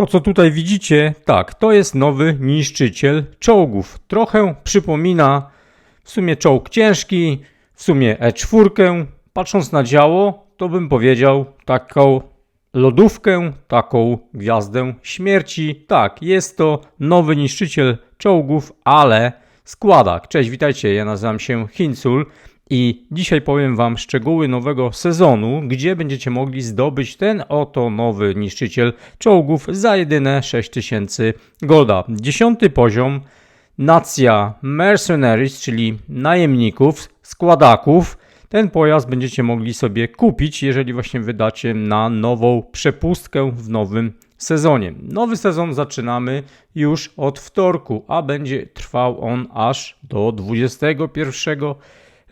To, co tutaj widzicie, tak, to jest nowy niszczyciel czołgów. Trochę przypomina w sumie czołg ciężki, w sumie E4. Patrząc na działo, to bym powiedział taką lodówkę, taką gwiazdę śmierci. Tak, jest to nowy niszczyciel czołgów, ale składak. Cześć, witajcie, ja nazywam się Hincul i dzisiaj powiem Wam szczegóły nowego sezonu, gdzie będziecie mogli zdobyć ten oto nowy niszczyciel czołgów za jedyne 6000 golda. Dziesiąty poziom, nacja Mercenaries, czyli najemników, składaków. Ten pojazd będziecie mogli sobie kupić, jeżeli właśnie wydacie na nową przepustkę w nowym sezonie. Nowy sezon zaczynamy już od wtorku, a będzie trwał on aż do 21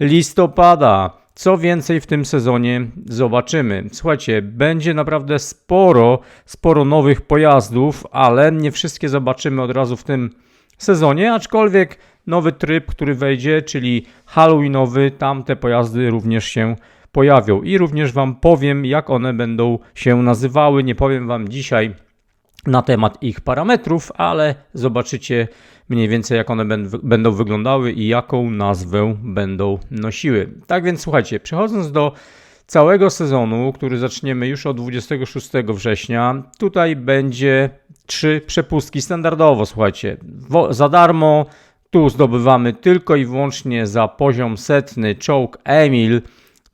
listopada. Co więcej w tym sezonie zobaczymy. Słuchajcie, będzie naprawdę sporo, sporo nowych pojazdów, ale nie wszystkie zobaczymy od razu w tym sezonie, aczkolwiek nowy tryb, który wejdzie, czyli Halloweenowy, tam te pojazdy również się pojawią. I również Wam powiem, jak one będą się nazywały. Nie powiem Wam dzisiaj na temat ich parametrów, ale zobaczycie mniej więcej jak one będą wyglądały i jaką nazwę będą nosiły. Tak więc słuchajcie, przechodząc do całego sezonu, który zaczniemy już od 26 września, tutaj będzie trzy przepustki standardowo, słuchajcie, za darmo. Tu zdobywamy tylko i wyłącznie za poziom setny czołg Emil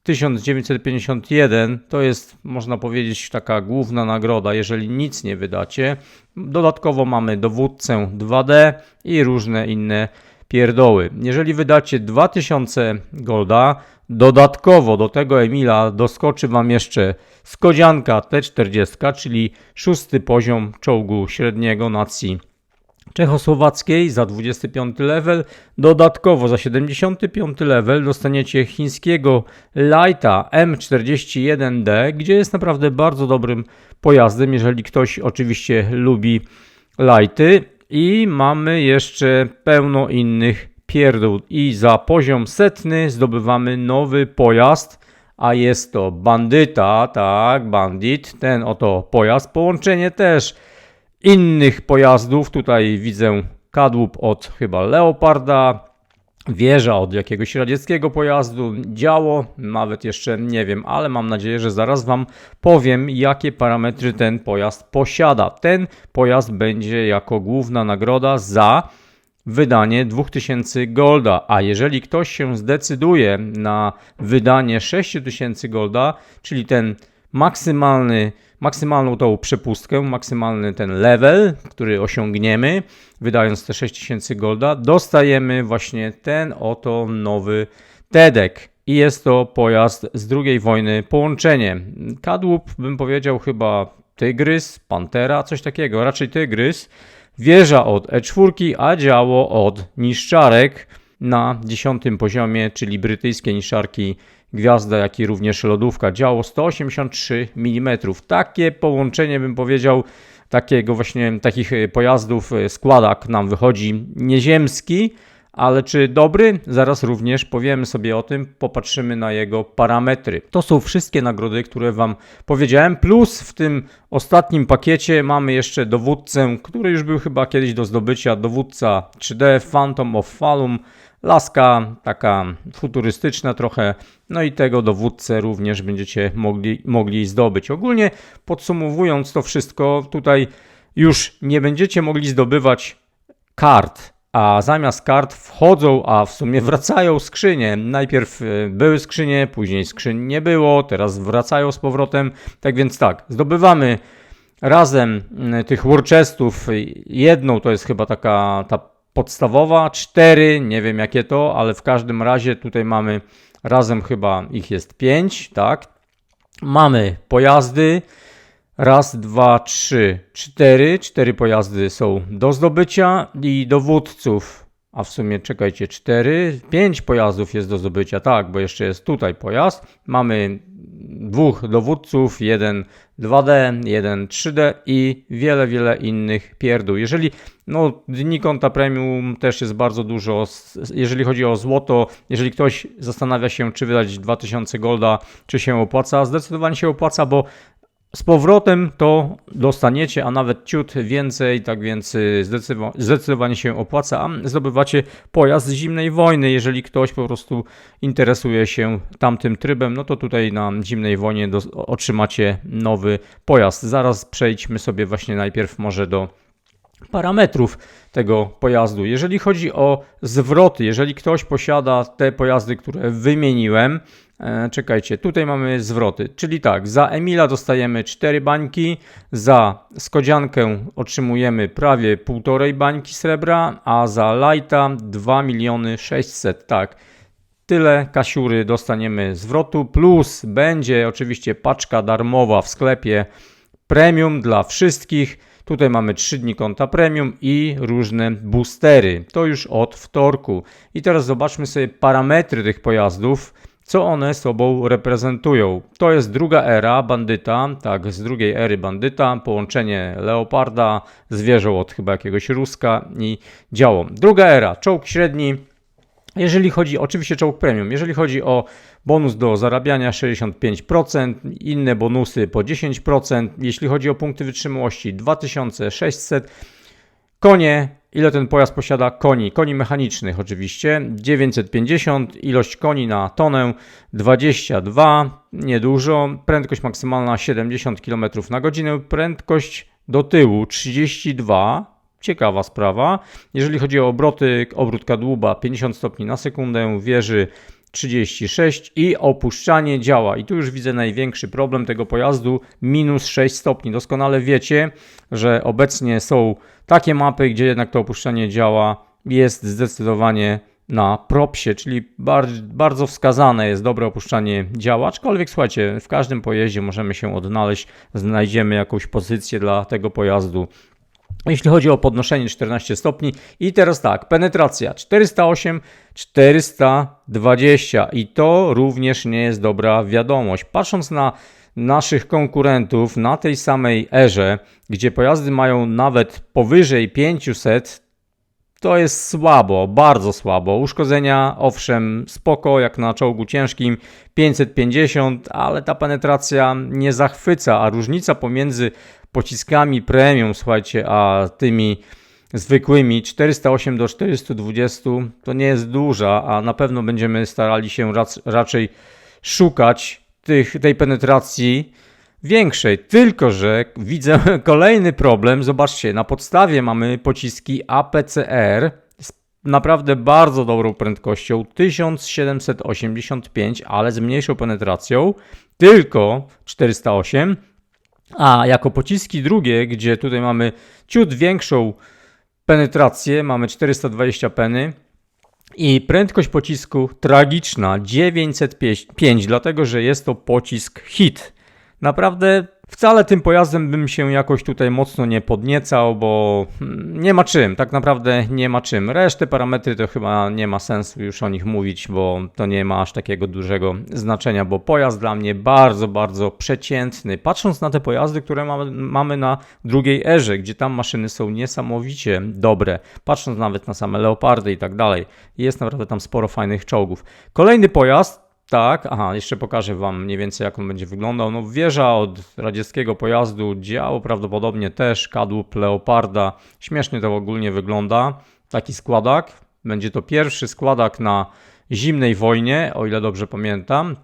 1951 to jest, można powiedzieć, taka główna nagroda, jeżeli nic nie wydacie. Dodatkowo mamy dowódcę 2D i różne inne pierdoły. Jeżeli wydacie 2000 golda, dodatkowo do tego Emila doskoczy Wam jeszcze Skodzianka T40, czyli szósty poziom czołgu średniego nacji czechosłowackiej za 25 level. Dodatkowo za 75 level dostaniecie chińskiego Lighta M41D, gdzie jest naprawdę bardzo dobrym pojazdem, jeżeli ktoś oczywiście lubi Lighty. I mamy jeszcze pełno innych pierdół. I za poziom setny zdobywamy nowy pojazd, a jest to bandyta, tak, bandit, ten oto pojazd. Połączenie też innych pojazdów. Tutaj widzę kadłub od chyba Leoparda, wieża od jakiegoś radzieckiego pojazdu, działo, nawet jeszcze nie wiem, ale mam nadzieję, że zaraz Wam powiem, jakie parametry ten pojazd posiada. Ten pojazd będzie jako główna nagroda za wydanie 2000 golda, a jeżeli ktoś się zdecyduje na wydanie 6000 golda, czyli ten maksymalny, maksymalną tą przepustkę, maksymalny ten level, który osiągniemy, wydając te 6000 golda, dostajemy właśnie ten oto nowy TEDek. I jest to pojazd z II wojny połączenie. Kadłub bym powiedział chyba Tygrys, Pantera, coś takiego, raczej Tygrys. Wieża od E4, a działo od niszczarek na 10 poziomie, czyli brytyjskie niszczarki gwiazda, jak i również lodówka. Działo 183 mm. Takie połączenie bym powiedział takiego właśnie takich pojazdów e, składak nam wychodzi nieziemski, ale czy dobry? Zaraz również powiemy sobie o tym, popatrzymy na jego parametry. To są wszystkie nagrody, które Wam powiedziałem, plus w tym ostatnim pakiecie mamy jeszcze dowódcę, który już był chyba kiedyś do zdobycia, dowódca 3D Phantom of Falum, laska taka futurystyczna trochę, no i tego dowódcę również będziecie mogli, mogli zdobyć. Ogólnie podsumowując to wszystko, tutaj już nie będziecie mogli zdobywać kart a zamiast kart wchodzą, a w sumie wracają skrzynie. Najpierw e, były skrzynie, później skrzyń nie było, teraz wracają z powrotem. Tak więc tak, zdobywamy razem tych Worchestów. Jedną to jest chyba taka ta podstawowa, cztery, nie wiem jakie to, ale w każdym razie tutaj mamy razem chyba ich jest pięć, tak. Mamy pojazdy, Raz, dwa, trzy, cztery. Cztery pojazdy są do zdobycia i dowódców. A w sumie czekajcie, cztery, pięć pojazdów jest do zdobycia, tak, bo jeszcze jest tutaj pojazd. Mamy dwóch dowódców, jeden 2D, jeden 3D i wiele, wiele innych pierdół. Jeżeli, no, dni konta premium też jest bardzo dużo. Jeżeli chodzi o złoto, jeżeli ktoś zastanawia się, czy wydać 2000 golda, czy się opłaca, zdecydowanie się opłaca, bo z powrotem to dostaniecie, a nawet ciut więcej, tak więc y, zdecydowa- zdecydowanie się opłaca. A zdobywacie pojazd z zimnej wojny. Jeżeli ktoś po prostu interesuje się tamtym trybem, no to tutaj na zimnej wojnie otrzymacie nowy pojazd. Zaraz przejdźmy sobie właśnie najpierw może do parametrów tego pojazdu. Jeżeli chodzi o zwroty, jeżeli ktoś posiada te pojazdy, które wymieniłem, czekajcie, tutaj mamy zwroty, czyli tak, za Emila dostajemy 4 bańki, za Skodziankę otrzymujemy prawie 1,5 bańki srebra, a za Lighta 2 miliony 600, tak. Tyle kasiury dostaniemy zwrotu, plus będzie oczywiście paczka darmowa w sklepie premium dla wszystkich. Tutaj mamy 3 dni konta premium i różne boostery. To już od wtorku. I teraz zobaczmy sobie parametry tych pojazdów, co one sobą reprezentują. To jest druga era bandyta, tak, z drugiej ery bandyta, połączenie leoparda, zwierzę od chyba jakiegoś ruska i działo. Druga era, czołg średni, jeżeli chodzi, oczywiście czołg premium, jeżeli chodzi o bonus do zarabiania 65%, inne bonusy po 10%, jeśli chodzi o punkty wytrzymałości 2600, konie, ile ten pojazd posiada koni, koni mechanicznych oczywiście, 950, ilość koni na tonę 22, niedużo, prędkość maksymalna 70 km na godzinę, prędkość do tyłu 32, Ciekawa sprawa. Jeżeli chodzi o obroty, obrót kadłuba 50 stopni na sekundę, wieży 36 i opuszczanie działa. I tu już widzę największy problem tego pojazdu, minus 6 stopni. Doskonale wiecie, że obecnie są takie mapy, gdzie jednak to opuszczanie działa. Jest zdecydowanie na propsie, czyli bardzo, wskazane jest dobre opuszczanie działa, aczkolwiek słuchajcie, w każdym pojeździe możemy się odnaleźć, znajdziemy jakąś pozycję dla tego pojazdu jeśli chodzi o podnoszenie 14 stopni. I teraz tak, penetracja 408, 420 i to również nie jest dobra wiadomość. Patrząc na naszych konkurentów na tej samej erze, gdzie pojazdy mają nawet powyżej 500, to jest słabo, bardzo słabo. Uszkodzenia, owszem, spoko, jak na czołgu ciężkim 550, ale ta penetracja nie zachwyca, a różnica pomiędzy pociskami premium, słuchajcie, a tymi zwykłymi 408 do 420 to nie jest duża, a na pewno będziemy starali się rac- raczej szukać tych, tej penetracji większej. Tylko, że widzę kolejny problem. Zobaczcie, na podstawie mamy pociski APCR z naprawdę bardzo dobrą prędkością 1785, ale z mniejszą penetracją, tylko 408 a jako pociski drugie, gdzie tutaj mamy ciut większą penetrację, mamy 420 peny i prędkość pocisku tragiczna 905, dlatego że jest to pocisk hit. Naprawdę wcale tym pojazdem bym się jakoś tutaj mocno nie podniecał, bo hmm, nie ma czym, tak naprawdę nie ma czym. Resztę parametry to chyba nie ma sensu już o nich mówić, bo to nie ma aż takiego dużego znaczenia, bo pojazd dla mnie bardzo, bardzo przeciętny. Patrząc na te pojazdy, które mamy, mamy na drugiej erze, gdzie tam maszyny są niesamowicie dobre, patrząc nawet na same leopardy i tak dalej, jest naprawdę tam sporo fajnych czołgów. Kolejny pojazd tak, aha, jeszcze pokażę Wam mniej więcej jak on będzie wyglądał. No wieża od radzieckiego pojazdu, działo prawdopodobnie też, kadłub Leoparda. Śmiesznie to ogólnie wygląda. Taki składak. Będzie to pierwszy składak na zimnej wojnie, o ile dobrze pamiętam.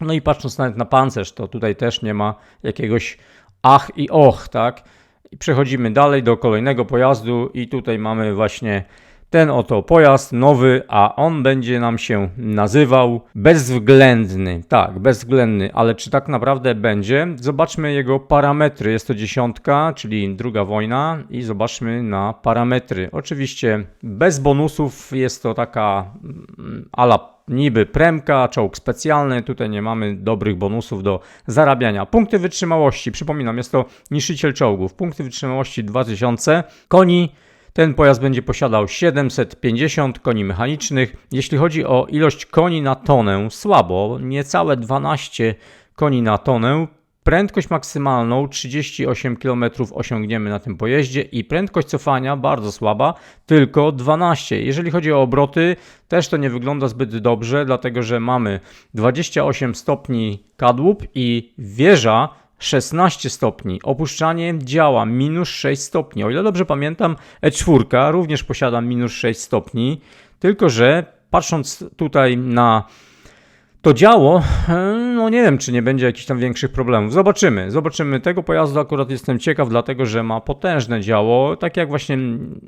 No i patrząc nawet na pancerz, to tutaj też nie ma jakiegoś ach i och, tak? I przechodzimy dalej do kolejnego pojazdu i tutaj mamy właśnie ten oto pojazd nowy, a on będzie nam się nazywał bezwzględny. Tak, bezwzględny, ale czy tak naprawdę będzie? Zobaczmy jego parametry. Jest to dziesiątka, czyli druga wojna i zobaczmy na parametry. Oczywiście bez bonusów jest to taka mm, ala niby premka, czołg specjalny, tutaj nie mamy dobrych bonusów do zarabiania. Punkty wytrzymałości, przypominam, jest to niszczyciel czołgów. Punkty wytrzymałości 2000, koni ten pojazd będzie posiadał 750 koni mechanicznych. Jeśli chodzi o ilość koni na tonę, słabo, niecałe 12 koni na tonę. Prędkość maksymalną 38 km osiągniemy na tym pojeździe i prędkość cofania bardzo słaba, tylko 12. Jeżeli chodzi o obroty, też to nie wygląda zbyt dobrze, dlatego że mamy 28 stopni kadłub i wieża 16 stopni. Opuszczanie działa minus 6 stopni. O ile dobrze pamiętam, E4 również posiada minus 6 stopni, tylko że patrząc tutaj na to działo, e, no nie wiem, czy nie będzie jakichś tam większych problemów. Zobaczymy. Zobaczymy. Tego pojazdu akurat jestem ciekaw, dlatego że ma potężne działo, tak jak właśnie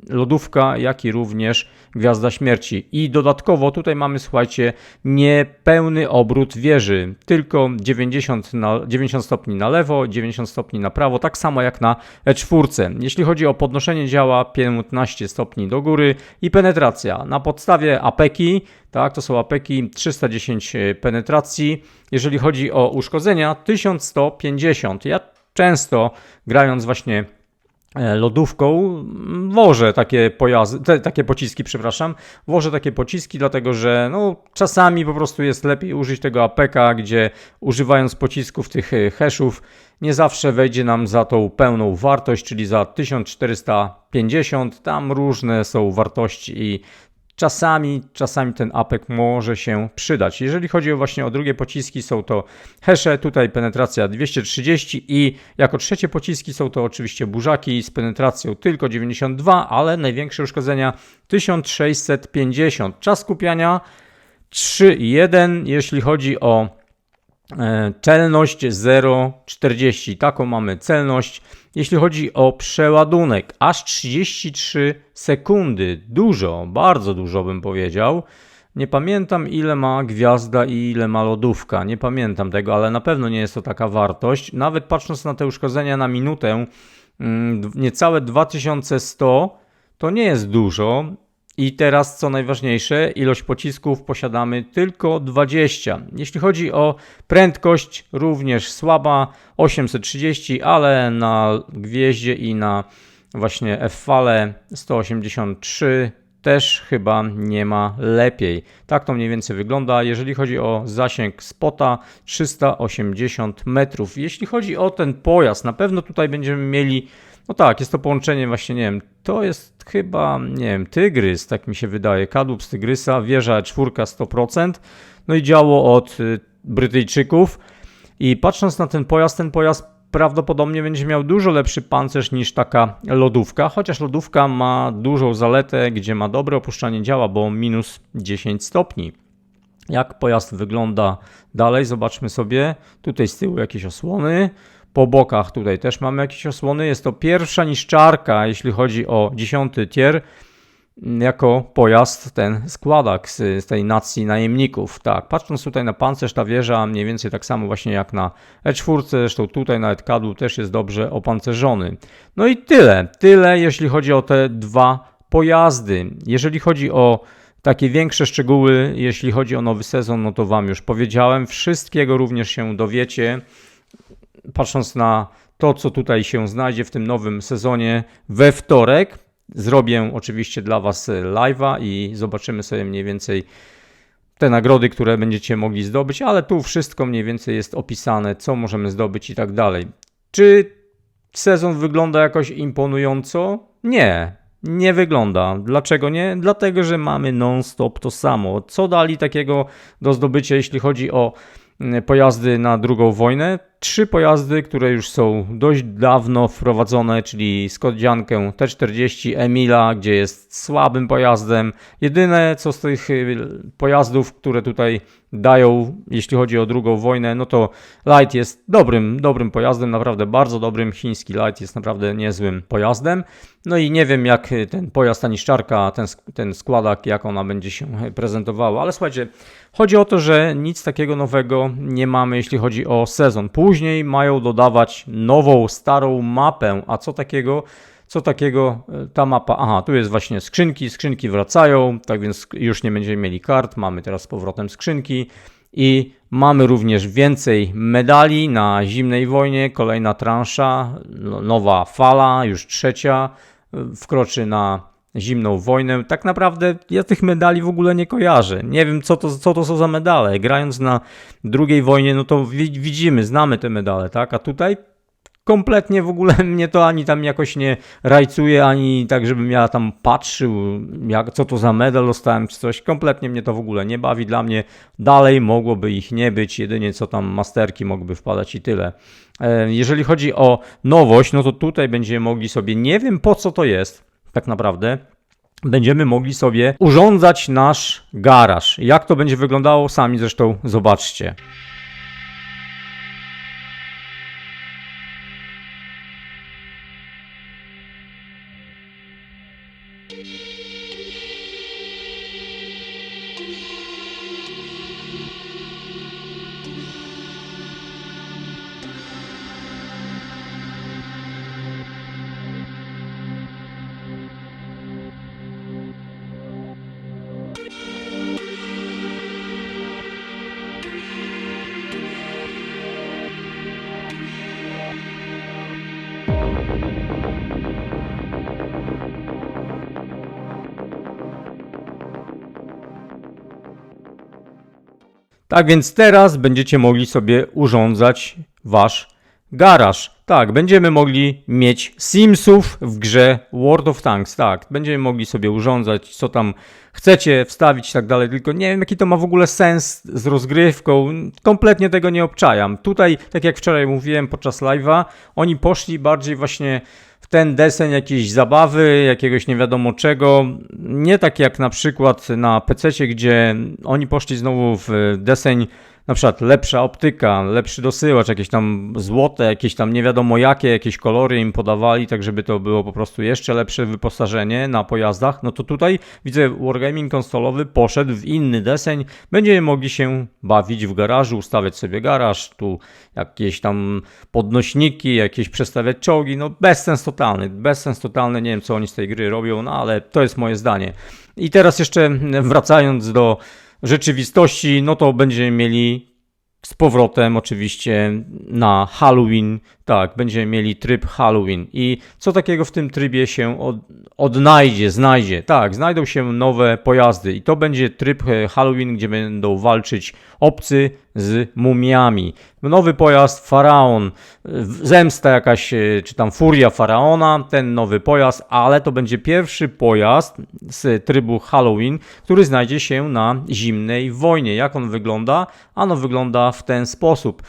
lodówka, jak i również Gwiazda Śmierci. I dodatkowo tutaj mamy, słuchajcie, niepełny obrót wieży, tylko 90, na, 90 stopni na lewo, 90 stopni na prawo, tak samo jak na E4. Jeśli chodzi o podnoszenie działa, 15 stopni do góry i penetracja. Na podstawie apeki tak, to są apeki 310 e, penetracji. Jeżeli chodzi o uszkodzenia, 1150. Ja często grając właśnie e, lodówką wożę takie pojazdy, te, takie pociski, przepraszam, wożę takie pociski, dlatego że no, czasami po prostu jest lepiej użyć tego APK, gdzie używając pocisków tych e, hashów nie zawsze wejdzie nam za tą pełną wartość, czyli za 1450. Tam różne są wartości i Czasami, czasami ten apek może się przydać. Jeżeli chodzi właśnie o drugie pociski, są to hesze, tutaj penetracja 230 i jako trzecie pociski są to oczywiście burzaki z penetracją tylko 92, ale największe uszkodzenia 1650. Czas skupiania 3,1. Jeśli chodzi o celność 0,40. Taką mamy celność. Jeśli chodzi o przeładunek, aż 33 sekundy. Dużo, bardzo dużo bym powiedział. Nie pamiętam ile ma gwiazda i ile ma lodówka. Nie pamiętam tego, ale na pewno nie jest to taka wartość. Nawet patrząc na te uszkodzenia na minutę, mm, niecałe 2100 to nie jest dużo. I teraz, co najważniejsze, ilość pocisków posiadamy tylko 20. Jeśli chodzi o prędkość, również słaba, 830, ale na gwieździe i na właśnie F-fale 183 też chyba nie ma lepiej. Tak to mniej więcej wygląda. Jeżeli chodzi o zasięg spota 380 metrów. Jeśli chodzi o ten pojazd, na pewno tutaj będziemy mieli no tak, jest to połączenie właśnie, nie wiem, to jest chyba, nie wiem, tygrys, tak mi się wydaje, kadłub z tygrysa, wieża czwórka 100%, no i działo od y, Brytyjczyków. I patrząc na ten pojazd, ten pojazd prawdopodobnie będzie miał dużo lepszy pancerz niż taka lodówka, chociaż lodówka ma dużą zaletę, gdzie ma dobre opuszczanie działa, bo minus 10 stopni. Jak pojazd wygląda dalej, zobaczmy sobie. Tutaj z tyłu jakieś osłony, po bokach tutaj też mamy jakieś osłony. Jest to pierwsza niszczarka, jeśli chodzi o dziesiąty tier, jako pojazd ten składak z, z, tej nacji najemników. Tak, patrząc tutaj na pancerz, ta wieża mniej więcej tak samo właśnie jak na E4, zresztą tutaj na Edkadu też jest dobrze opancerzony. No i tyle, tyle jeśli chodzi o te dwa pojazdy. Jeżeli chodzi o takie większe szczegóły, jeśli chodzi o nowy sezon, no to Wam już powiedziałem. Wszystkiego również się dowiecie patrząc na to, co tutaj się znajdzie w tym nowym sezonie we wtorek, zrobię oczywiście dla Was live'a i zobaczymy sobie mniej więcej te nagrody, które będziecie mogli zdobyć, ale tu wszystko mniej więcej jest opisane, co możemy zdobyć i tak dalej. Czy sezon wygląda jakoś imponująco? Nie, nie wygląda. Dlaczego nie? Dlatego, że mamy non-stop to samo. Co dali takiego do zdobycia, jeśli chodzi o mm, pojazdy na drugą wojnę? Trzy pojazdy, które już są dość dawno wprowadzone, czyli Skodziankę T40 Emila, gdzie jest słabym pojazdem. Jedyne co z tych y, pojazdów, które tutaj dają, jeśli chodzi o drugą wojnę, no to Light jest dobrym, dobrym pojazdem, naprawdę bardzo dobrym. Chiński Light jest naprawdę niezłym pojazdem. No i nie wiem, jak ten pojazd, ta niszczarka, ten, ten składak, jak ona będzie się prezentowała, ale słuchajcie, chodzi o to, że nic takiego nowego nie mamy, jeśli chodzi o sezon. Później mają dodawać nową, starą mapę, a co takiego? Co takiego e, ta mapa? Aha, tu jest właśnie skrzynki, skrzynki wracają, tak więc już nie będziemy mieli kart, mamy teraz z powrotem skrzynki i mamy również więcej medali na zimnej wojnie, kolejna transza, no, nowa fala, już trzecia e, wkroczy na zimną wojnę. Tak naprawdę ja tych medali w ogóle nie kojarzę. Nie wiem, co to, co to są za medale. Grając na drugiej wojnie, no to widzimy, znamy te medale, tak? A tutaj kompletnie w ogóle mnie to ani tam jakoś nie rajcuje, ani tak, żebym ja tam patrzył, jak, co to za medal dostałem czy coś. Kompletnie mnie to w ogóle nie bawi. Dla mnie dalej mogłoby ich nie być, jedynie co tam masterki mogłyby wpadać i tyle. E, Jeżeli chodzi o nowość, no to tutaj będziemy mogli sobie, nie wiem po co to jest, tak naprawdę, będziemy mogli sobie urządzać nasz garaż. Jak to będzie wyglądało, sami zresztą zobaczcie. Tak więc teraz będziecie mogli sobie urządzać wasz garaż. Tak, będziemy mogli mieć Simsów w grze World of Tanks. Tak, będziemy mogli sobie urządzać, co tam chcecie wstawić i tak dalej. Tylko nie wiem, jaki to ma w ogóle sens z rozgrywką. Kompletnie tego nie obczajam. Tutaj, tak jak wczoraj mówiłem podczas live'a, oni poszli bardziej właśnie ten deseń jakiejś zabawy, jakiegoś nie wiadomo czego. Nie tak jak na przykład na PC, gdzie oni poszli znowu w deseń na przykład lepsza optyka, lepszy dosyłacz, jakieś tam złote, jakieś tam nie wiadomo jakie, jakieś kolory im podawali, tak żeby to było po prostu jeszcze lepsze wyposażenie na pojazdach, no to tutaj widzę Wargaming konsolowy poszedł w inny deseń, będziemy mogli się bawić w garażu, ustawiać sobie garaż, tu jakieś tam podnośniki, jakieś przestawiać czołgi, no bezsens totalny, bezsens totalny, nie wiem co oni z tej gry robią, no ale to jest moje zdanie. I teraz jeszcze wracając do rzeczywistości, no to będziemy mieli z powrotem oczywiście na Halloween. Tak, będziemy mieli tryb Halloween. I co takiego w tym trybie się od, odnajdzie, znajdzie? Tak, znajdą się nowe pojazdy i to będzie tryb e, Halloween, gdzie będą walczyć obcy z mumiami. Nowy pojazd Faraon, zemsta jakaś, e, czy tam furia Faraona, ten nowy pojazd, ale to będzie pierwszy pojazd z trybu Halloween, który znajdzie się na zimnej wojnie. Jak on wygląda? Ano wygląda w ten sposób.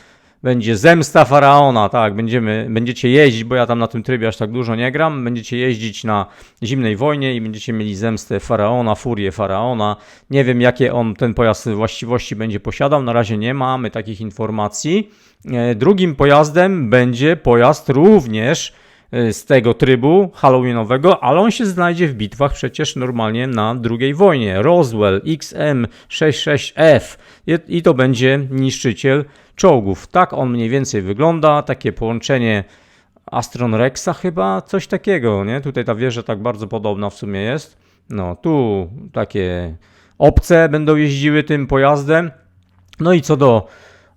Będzie zemsta faraona, tak, będziemy, będziecie jeździć, bo ja tam na tym trybie aż tak dużo nie gram. Będziecie jeździć na zimnej wojnie i będziecie mieli zemstę faraona, furię faraona. Nie wiem, jakie on ten pojazd właściwości będzie posiadał. Na razie nie mamy takich informacji. E, Drugim pojazdem będzie pojazd również z tego trybu halloweenowego, ale on się znajdzie w bitwach przecież normalnie na II wojnie. Roswell XM66F I- i to będzie niszczyciel czołgów. Tak on mniej więcej wygląda, takie połączenie Astron Rexa chyba, coś takiego, nie? Tutaj ta wieża tak bardzo podobna w sumie jest. No, tu takie obce będą jeździły tym pojazdem. No i co do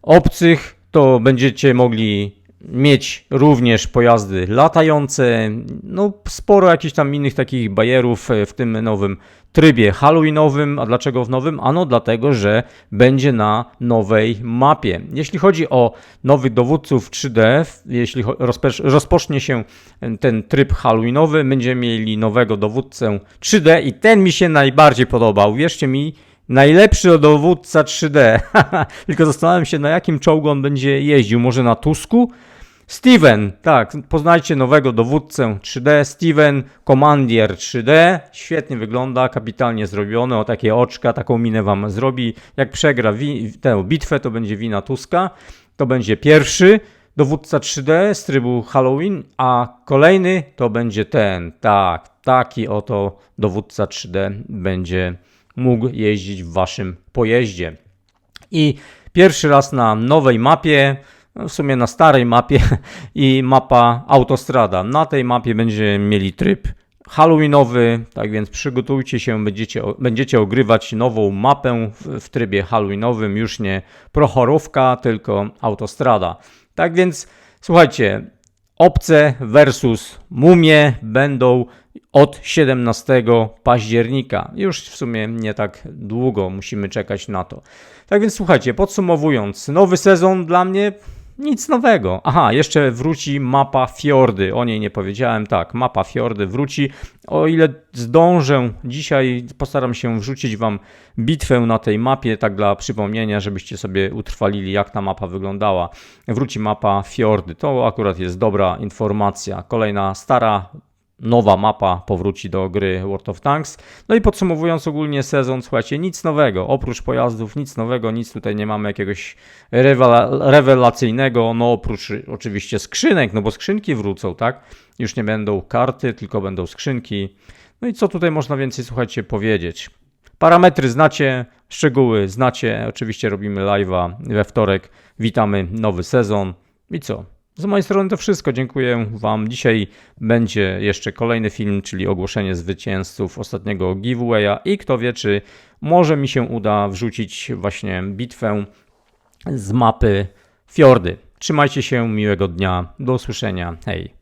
obcych, to będziecie mogli mieć również pojazdy latające, no sporo jakichś tam innych takich bajerów e, w tym nowym trybie halloweenowym. A dlaczego w nowym? Ano dlatego, że będzie na nowej mapie. Jeśli chodzi o nowych dowódców 3D, w- jeśli rozpocznie się ten tryb halloweenowy, będziemy mieli nowego dowódcę 3D i ten mi się najbardziej podobał. Wierzcie mi, Najlepszy dowódca 3D. Tylko zastanawiam się, na jakim czołgu on będzie jeździł. Może na Tusku? Steven, tak, poznajcie nowego dowódcę 3D. Steven Commandier 3D. Świetnie wygląda, kapitalnie zrobiony. O takie oczka, taką minę wam zrobi. Jak przegra tę bitwę, to będzie wina Tuska. To będzie pierwszy dowódca 3D z trybu Halloween, a kolejny to będzie ten. Tak, taki oto dowódca 3D będzie mógł jeździć w waszym pojeździe. I pierwszy raz na nowej mapie, w sumie na starej mapie i mapa autostrada. Na tej mapie będziemy mieli tryb halloweenowy, tak więc przygotujcie się, będziecie, będziecie ogrywać nową mapę w, w trybie halloweenowym, już nie prochorówka, tylko autostrada. Tak więc słuchajcie, Obce versus mumie będą od 17 października. Już w sumie nie tak długo musimy czekać na to. Tak więc słuchajcie, podsumowując, nowy sezon dla mnie Nic nowego. Aha, jeszcze wróci mapa Fiordy. O niej nie powiedziałem. Tak, mapa Fiordy wróci. O ile zdążę, dzisiaj postaram się wrzucić Wam bitwę na tej mapie, tak dla przypomnienia, żebyście sobie utrwalili, jak ta mapa wyglądała. Wróci mapa Fiordy. To akurat jest dobra informacja. Kolejna stara nowa mapa powróci do gry World of Tanks. No i podsumowując ogólnie sezon, słuchajcie, nic nowego, oprócz pojazdów, nic nowego, nic tutaj nie mamy jakiegoś rewela- rewelacyjnego, no oprócz oczywiście skrzynek, no bo skrzynki wrócą, tak? Już nie będą karty, tylko będą skrzynki. No i co tutaj można więcej, słuchajcie, powiedzieć? Parametry znacie, szczegóły znacie, oczywiście robimy live'a we wtorek, witamy nowy sezon i co? Z mojej strony to wszystko. Dziękuję Wam. Dzisiaj będzie jeszcze kolejny film, czyli ogłoszenie zwycięzców ostatniego giveawaya i kto wie, czy może mi się uda wrzucić właśnie bitwę z mapy Fiordy. Trzymajcie się, miłego dnia, do usłyszenia. Hej.